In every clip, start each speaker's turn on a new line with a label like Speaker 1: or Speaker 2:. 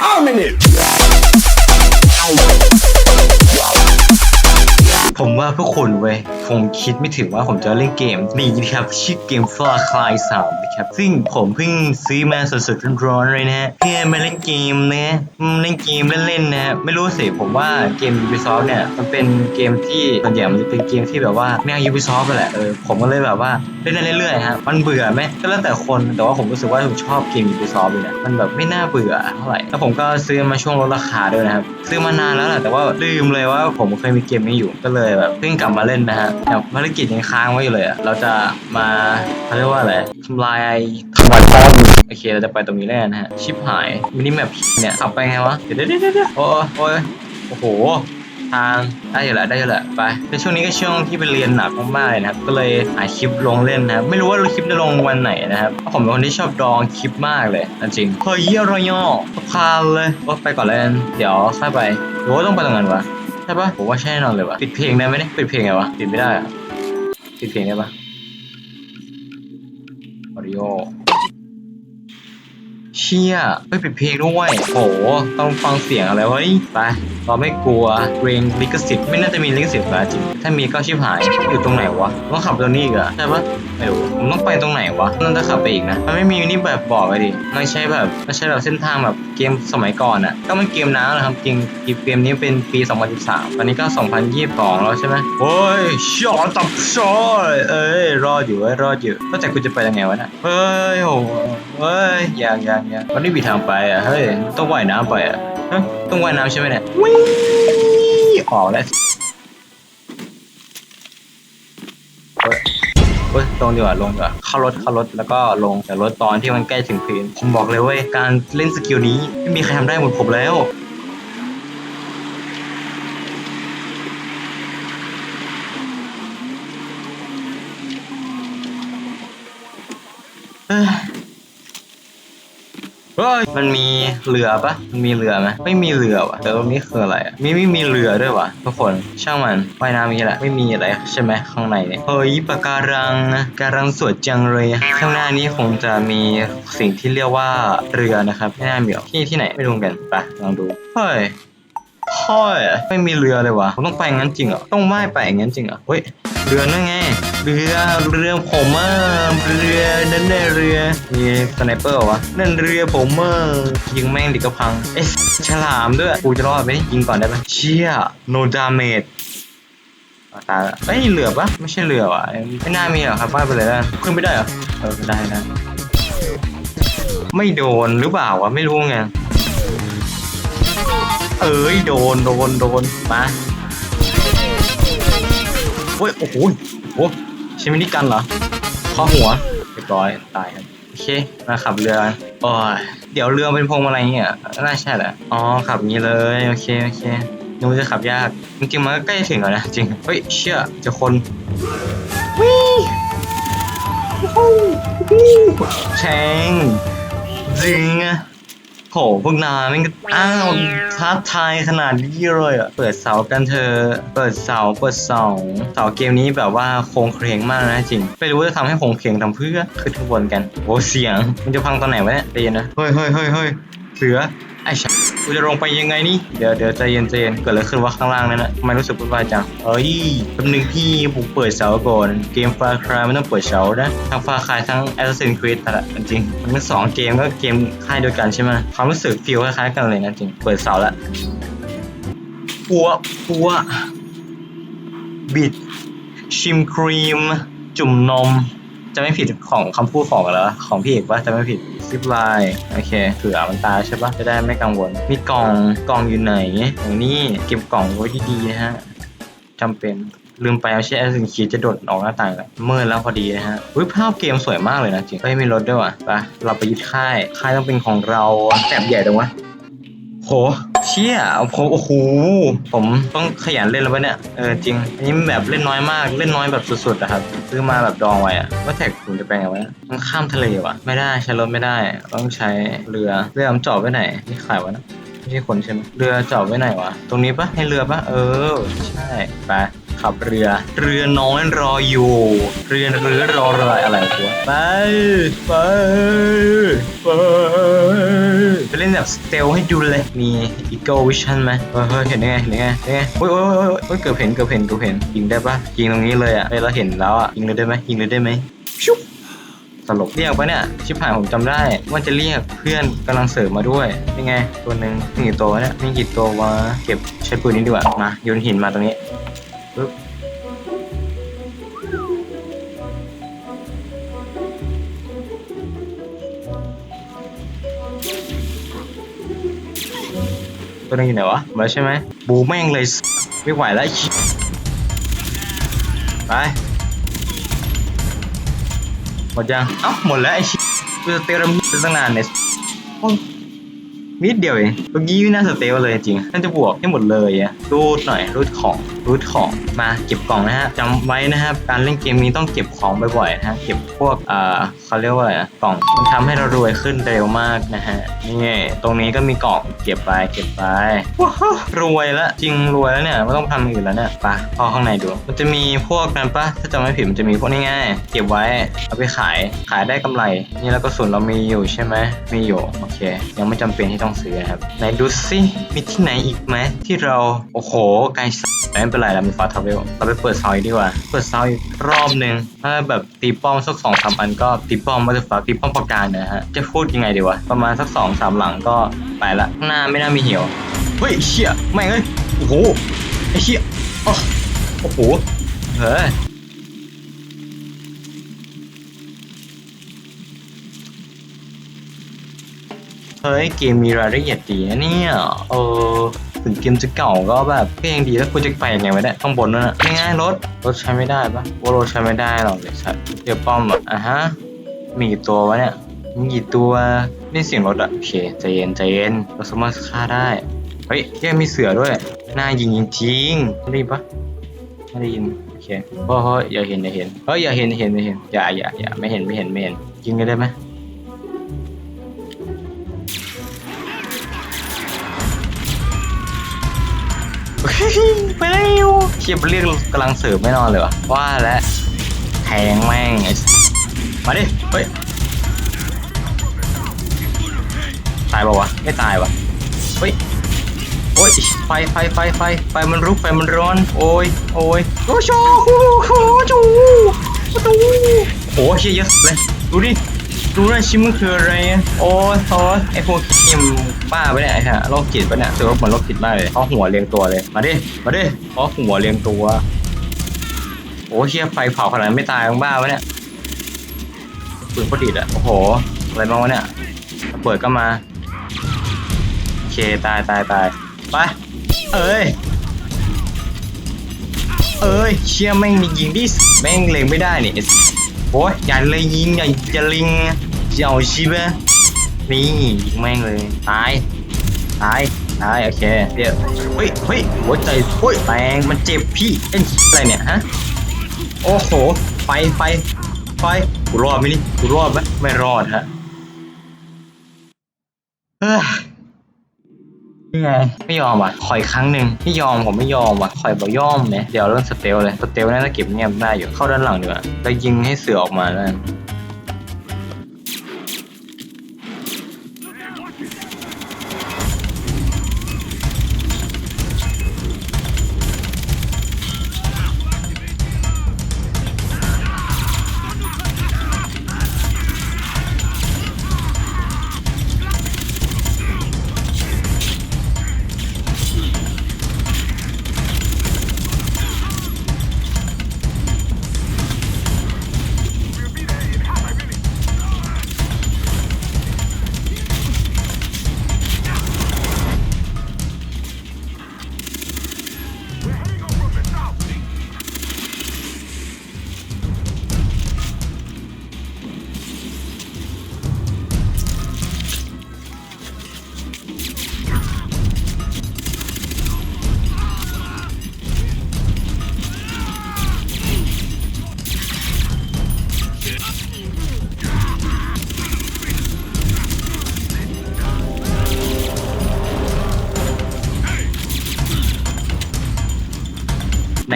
Speaker 1: permanent.
Speaker 2: ผมว่าพวกคุณเว้ยคงคิดไม่ถึงว่าผมจะเล่นเกม นี้นะครับชื่อเกม Far Cry 3นะ ครับ ซึ่งผมเพิ่งซื้อมาสดๆร้อนๆเลยนะฮะเพื่อมาเล่นเกมนะอืมเล่นเกมเล่นๆนะฮะไม่รู้สิผมว่าเกม Ubisoft เนี่ยมันเป็นเกมที่ส่วนใหญ่มันจะเป็นเกมที่แบบว่าแนว Ubisoft แหละเออผมก็เลยแบบว่าเล่นเรื่อยๆฮะมันเบื่อไหมก็แล้วแต่คนแต่ว่าผมรู้สึกว่าผมชอบเกม Ubisoft เลยนะมันแบบไม่น่าเบื่อเท่าไหร่แล้วผมก็ซื้อมาช่วงลดราคาด้วยนะครับซื้อมานานแล้วแหละแต่ว่าลืมเลยว่าผมเคยมีเกมนี้อยู่ก็เลยแบบเพิ่งกลับมาเล่นนะฮะแต่ภารกิจยังค้างไว้อยู่เลยอะเราจะมาเขาเรียกว่าอะไรทำลายทำลายข้อมโอเคเราจะไปตรงนี้แน่นะฮะ ชิปหายมินิแมปเนี่ยขับไปไงวะ เดี๋ยวเดี๋ยวเดี๋ยวโอ้ยโอ้ยโอ้โหทางได้อยู่แหละได้อยู่แหละไปในช่วงนี้ก็ช่วงที่ไปเรียนหนักมากๆเลยนะครับ ก็เลยหาคลิปลงเล่นนะครับ ไม่รู้ว่าคลิปจะลงวันไหนนะครับเพราะผมเป็นคนที่ชอบดองคลิปมากเลยจริงเฮ้ยเยี่ยรอย่อพานเลยว่าไปก่อนเลยกันเดี๋ยวค่อยไปหรือว่าต้องไปตรงนั้นวะใช่ปะผมว่าใช่แน่นอนเลยวะปิดเพลงได้ไหมเนี่ยปิดเพลงไงวะปิดไม่ได้อะปิดเพลงได้ปะ ออดิโอ เชี่ยไม่ปิดเพลงด้วยโหต้องฟังเสียงอะไรวะนี่ไปเราไม่กลัวเกรงลิขสิทธิ์ไม่น่าจะมีลิขสิทธิ์นะจริงถ้ามีก็ชิบหายอยู่ตรงไหนวะต้องขับตรงนี้อีกเหรอใช่ปะไม่รู้ผมต้องไปตรงไหนวะนั่นจะขับไปอีกนะมันไม่มีนี่แบบบอกไปดิไม่ใช่แบบไม่ใช่แบบเส้นทางแบบเกมสมัยก่อนอะก็มันเกมน้ำนะครับจริงเกมนี้เป็นปี 2013 ตอนนี้ก็ 2022 แล้วใช่ไหมโอ้ยชอตับชอยเอ้ยรอดอยู่เว้ยรอดอยู่ก็แต่กูจะไปยังไงวะน่ะเฮ้ยโหเฮ้ยยังยังยังมันไม่มีทางไปอะเฮ้ยต้องว่ายน้ำไปอะฮะต้องว่ายน้ำใช่ไหมเนี่ยวิ่งออกแล้วเฮ้ยเฮ้ยลงดีกว่าลงดีกว่าเข้ารถเข้ารถแล้วก็ลงจากรถตอนที่มันใกล้ถึงพื้นผมบอกเลยเว้ยการเล่นสกิลนี้ไม่มีใครทำได้เหมือนผมแล้ว เฮ้ยมันมีเรือปะมันมีเรือไหมไม่มีเรือวะแต่ตรงนี้คืออะไรอะมีไม่มีเรือด้วยวะทุกคนช่างมันว่ายน้ำมีแหละไม่มีอะไรใช่ไหมข้างในเนี่ยเฮ้ยปะการังการังสวยจังเลยข้างหน้านี้คงจะมีสิ่งที่เรียกว่าเรือนะครับไม่น่ามีหรอกที่ที่ไหนไม่รู้กันไปลองดูเฮ้ย ฮ้ยไม่มีเรือเลยวะผมต้องไปงั้นจริงเหรอต้องว่ายไปงั้นจริงเหรอเฮ้ยเรือนั่นไงเรือเรือผมอะเรือนั่นแน่เรือมีสไนเปอร์วะนั่นเรือผมเอะยิงแม่งดิกระพังเอ๊ะฉลามด้วยกูจะรอดไหมยิงก่อนได้ไหมเชี่ย no damage อะตายละเอ้ยเรือปะไม่ใช่เรือวะไม่น่ามีหรอกครับว่ายไปเลยนะขึ้นไม่ได้เหรอเออได้นะไม่โดนหรือเปล่าวะไม่รู้ไง เอ้ยโดนโดนโดนมาเฮ้ยโอ้โหโอ้ใช่มินิกันเหรอข้อหัวเรียบร้อยตายครับโอเคมาขับเรือโอ้ยเดี๋ยวเรือเป็นพวงมาลัยเนี่ยน่าใช่แหละอ๋อขับงี้เลยโอเคโอเคนึกว่าจะขับยากจริงๆมันก็ใกล้ถึงแล้วนะจริงเฮ้ยเชื่อจะคนวิ่งแชงจริงอะ หพวกนายมันก็อ้าวท้าทายขนาดนี้เลยอะ เปิดเสากันเธอ เปิดเสา เปิดเสา เสาเกมนี้แบบว่าโครงเครงมากนะจริง ไม่รู้จะทำให้โครงเครงทำเพื่อขึ้นข้างบนกัน โอ้เสียง มันจะพังตอนไหนวะเนี่ยเรียนนะ เฮ้ยเฮ้ยเฮ้ยเฮ้ยเสือ ไอ้ชั กูจะลงไปยังไงนี่เดี๋ยวเดี๋ยวใจเย็นใจเย็นเกิดอะไรขึ้นวะข้างล่างนั่นนะทำไมรู้สึกวุ่นวายจังเอ้ยแป๊บนึงพี่ผมเปิดเสาก่อนเกมฟาคายมันต้องเปิดเสานะทั้งฟาคายทั้ง Assassin's Creed แต่ละจริงๆมันทั้งสองเกมก็เกมค่ายเดียวกันใช่ไหมความรู้สึกฟีลคล้ายๆกันเลยนะจริงเปิดเสาละปัวปัวบิดชิมครีม จุ่มนม จะไม่ผิดของคำพูดของเหรอของพี่เอกปะจะไม่ผิด ซิปไลน์โอเคเผื่อมันตายใช่ปะจะได้ไม่กังวล มีกล่องกล่องอยู่ไหนอย่างนี้เก็บกล่องไว้ดีๆนะฮะจำเป็นลืมไปเอาใช่แอสซินคีจะโดดออกหน้าต่างแล้วมืดแล้วพอดีนะฮะอุ้ยภาพเกมสวยมากเลยนะจริงเฮ้ยมีรถด้วยว่ะไปเราไปยึดค่าย ค่ายต้องเป็นของเราแสบใหญ่ตรงวะ โหเชี่ยผมโอ้โหผมต้องขยันเล่นแล้วปะเนี่ยเออจริงอันนี้แบบเล่นน้อยมากเล่นน้อยแบบสุดๆอะครับซื้อมาแบบดองไว้อะว่าแท็กผมจะไปไงวะเนี่ยมันข้ามทะเลวะไม่ได้ใช้รถไม่ได้ ต้องใช้เรือเรือมันจอดไว้ไหนนี่ขายวะนะไม่ใช่คนใช่ไหมเรือจอดไว้ไหนวะตรงนี้ปะให้เรือปะเออ ใช่ไป ขับเรือ เรือน้อยรออยู่ เรือเรือรอเรืออะไรวะไปไปไปไปเล่นแบบสเตลให้ดูเลย มี Eagle Vision ไหมเฮ้ยเฮ้ยเห็นได้ไงเห็นได้ไงเห็นได้ไงโอ้ยโอ้ยโอ้ยโอ้ยเกือบเห็นเกือบเห็นเกือบเห็นยิงได้ปะยิงตรงนี้เลยอะเฮ้ยเราเห็นแล้วอะยิงเลยได้ไหมยิงเลยได้ไหมชุบตลกเรียกปะเนี่ยชิบหายผมจำได้ว่าจะเรียกเพื่อนกำลังเสริมมาด้วยนี่ไง ตัวหนึ่งมีกี่ตัววะเนี่ยมีกี่ตัววะเก็บใช้ปืนนี้ดีกว่ามาโยนหินมาตรงนี้ ปึ๊บตัวนึงอยู่ไหนวะมาใช่ไหมบูแม่งเลยไม่ไหวแล้วไปหมดยังเอ้าหมดแล้วไอ้ชิกูจะเตรียมตั้งนานเนี่ยโอ้ยนิดเดียวเองเมื่อกี้มหน่าสเตลเลยจริงน่าจะบวกให้หมดเลยอะรูดหน่อยรูดของ รูดของมาเก็บกล่องนะฮะจำไว้นะครับการเล่นเกมนี้ต้องเก็บของบ่อยๆนะฮะเก็บพวกเอ่อเขาเรียกว่าอะไรนะกล่องมันทำให้เรารวยขึ้นเร็วมากนะฮะนี่ตรงนี้ก็มีกล่องเก็บไปเก็บไปว้าวรวยแล้วจริงรวยแล้วเนี่ยไม่ต้องทำอย่างอื่นแล้วเนี่ยไปพอข้างในดู มันจะมีพวกนั้นปะถ้าจำไม่ผิดมันจะมีพวกนี้ง่ายเก็บไว้เอาไปขายขายได้กำไร นี่แล้วก็ส่วนเรามีอยู่ใช่ไหมมีอยู่โอเค ยังไม่จำเป็นที่ต้องซื้อครับไหนดูสิมีที่ไหนอีกไหมที่เราโอ้โหไกลสัสไม่เป็นไรเรามีฟาทาวเวลเราไปเปิดซอยดีกว่า เปิดซอยรอบหนึ่งถ้าแบบตีป้อมสักสองสามอันก็ตีป้อมมาจะฝากตีป้อมประการนะฮะ จะพูดยังไงดีวะ ประมาณสักสองสามหลังก็ไปละข้างหน้าไม่น่ามีเหี่ยว เฮ้ยเชี่ยแม่งเอ้ย โอ้โห ไอ้เชี่ยอ๋อโอ้โห เฮ้ยเฮ้ยเกมมีรายละเอียดดีนะเนี่ยเออ ถึงเกมจะเก่าก็แบบก็ยังดีแล้วคุณจะไปยังไงวะเนี่ยข้างบนนั่นน่ะง่ายรถรถใช้ไม่ได้ปะว่ารถใช้ไม่ได้หรอกเลยสัตว์เดี๋ยวป้อมอะอะฮะมีกี่ตัววะเนี่ยมีกี่ตัวนี่เสียงรถอะโอเคใจเย็นใจเย็นเราสามารถฆ่าได้เฮ้ยแกมีเสือด้วยน่ายิงจริงๆได้ปะไม่ได้ยินโอเคเฮ้ยเฮ้ยอย่าเห็นอย่าเห็นเฮ้ยอย่าเห็นอย่าเห็นอย่าเห็นอย่าอย่าอย่าไม่เห็นไม่เห็นไม่เห็นยิงกันได้ไหม ไปเร็วเชียบเรียกกำลังเสริมไม่นอนเลยวะว่าแล้วแทงแม่งไอ้มาดิเฮ้ยตายป่าวะไม่ตายวะเฮ้ยโอ้ยไฟไฟไฟไฟไฟมันรุกไฟมันร้อน โอ้ยโอ้ยโอ้โชโอ้โหจูประตูโอ้เชียเยอะเลยดูดิ ดูนะชิมมันคืออะไรอะโอ้ยโอ้ยไอพวกคิมบ้าไปะเนี่ยไอ้ฮะโรคจิตปะเนี่ยถือว่าเหมือนโรคจิตมากเลยเพราะหัวเรียงตัวเลย มาดิ มาดิเพราะหัวเรียงตัว โอ้เชี่ยไฟเผาขนาดนั้นไม่ตายมึงบ้าปะเนี่ยปืนปรดิษฐ์อะโอ้โห อะไรบ้างวะเนี่ยระเปิดก็มา โอเคตายตายตายไป เอ้ย เอ้ย เชี่ยแม่งมียิงดิแม่งเล็งไม่ได้นี่ โอ้ยอย่าเลยยิงอย่าอย่าลิงเจ้าชิบะนี่ยิงแม่งเลยตายตายตายโอเคเดี๋ยวเฮ้ยเฮ้ยหัวใจเฮ้ยแตงมันเจ็บพี่เอ็นอะไรเนี่ยฮะโอ้โหไฟไฟไฟกูรอดไหมนี่กูรอดไหมไม่รอดฮะเฮ้ย นี่ไงไม่ยอมอะขออีกครั้งหนึ่งไม่ยอมผมไม่ยอมว่ะคอยบอกยอมเนี่ยเดี๋ยวเริ่มสเตลเลยสเตลน่าจะเก็บเงียบได้อยู่เข้าด้านหลังดีกว่าแล้วยิงให้เสือออกมาแล้ว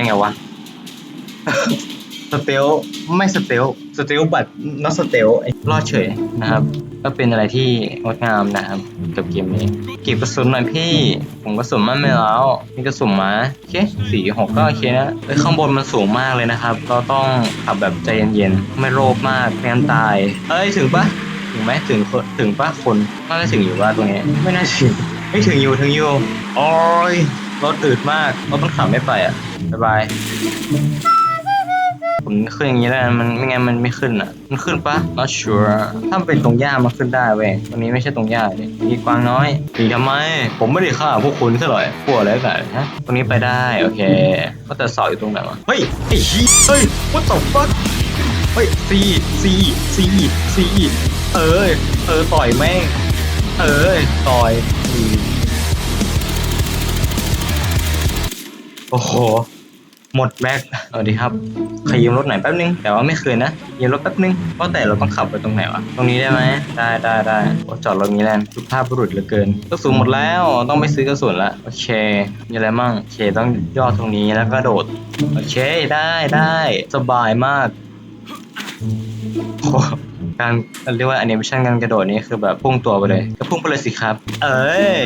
Speaker 2: ได้ไงวะ สเตลไม่สเตลสเตลบัตนอสสเตลรอดเฉยนะครับ ก็เป็นอะไรที่งดงามนะครับกับเกมนี้เก็บกระสุนหน่อยพี่ ผมกระสุนมันไม่แล้วมีกระสุนมาโอเคสี่หกก็โอเคนะเอ้ยข้างบนมันสูงมากเลยนะครับ เราต้องขับแบบใจเย็นๆ ไม่โลภมากไม่งั้นตาย เอ้ยถึงปะถึงไหมถึงถึงปะคนน่าจะถึงอยู่ว่าตรงนี้ไม่น่าถึงไม่ถึงอยู่ถึงอยู่โอ้ยรถตืดมากรถมันขับไม่ไปอะ บ๊ายบายผมขึ้นอย่างนี้แล้วมันไม่งั้นมันไม่ขึ้นอะ มันขึ้นปะ not sure ถ้ามันเป็นตรงหญ้ามันขึ้นได้เว้ยตรงนี้ไม่ใช่ตรงหญ้าเลยมีกวางน้อยหนีทำไม ผมไม่ได้ฆ่าพวกคุณซะหน่อยกลัวอะไรกันฮะตรงนี้ไปได้โอเคก็แต่เสาอยู่ตรงไหนวะเฮ้ยไอ้ชี้ยเฮ้ย what the fuck เฮ้ยซีซีซีซีเออเออต่อยแม่งเออต่อย โอ้โห หมดแม็กสวัสดีครับขยืมรถหน่อยแป๊บนึง แต่ว่าไม่คืนนะ ยืมรถแป๊บนึงว่าะแต่เราต้องขับไปตรงไหนวะ ตรงนี้ได้ไหม ได้ได้ได้โอ้จอดรถนี้แล้วสุภาพบุรุษเหลือเกินกระสุนหมดแล้ว ต้องไปซื้อกระสุนละ โอเค มีอะไรมั่ง โอเค ต้องย่อตรงนี้แล้วก็โดด โอเค ได้ได้ สบายมากโอ้ การเรียกว่าแอนิเมชันการกระโดดนี่คือแบบพุ่งตัวไปเลยก็พุ่งไปเลยสิครับ เอ้ย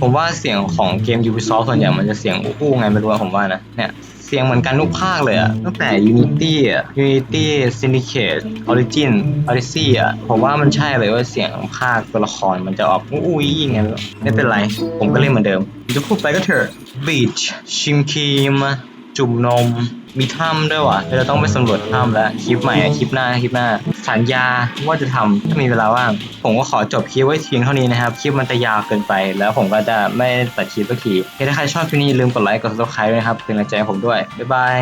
Speaker 2: ผมว่าเสียงของเกม Ubisoft ส่วนใหญ่มันจะเสียงอู้ๆไงไม่รู้ผมว่านะเนี่ยเสียงเหมือนกันทุกภาคเลยอะตั้งแต่ Unity อะ Unity Syndicate Origin Odyssey อะผมว่ามันใช่เลยว่าเสียงภาคตัวละครมันจะออกอู้ๆยิ่งไงไม่รู้ไม่เป็นไร ผมก็เล่นเหมือนเดิมจะพูดไปก็เถอะ Beach ชิมครีม จุ่มนม มีถ้ำด้วยว่ะเดี๋ยวเราต้องไปสำรวจถ้ำแล้วคลิปใหม่อะคลิปหน้าคลิปหน้า สัญญาว่าจะทำถ้ามีเวลาว่าง ผมก็ขอจบคลิปไว้เพียงเท่านี้นะครับ คลิปมันจะยาวเกินไป แล้วผมก็จะไม่ตัดคลิปสักทีถ้าใครชอบคลิปนี้อย่าลืมกดไลค์กด subscribe ด้วยนะครับเป็นกำลังใจให้ผมด้วยบ๊ายบาย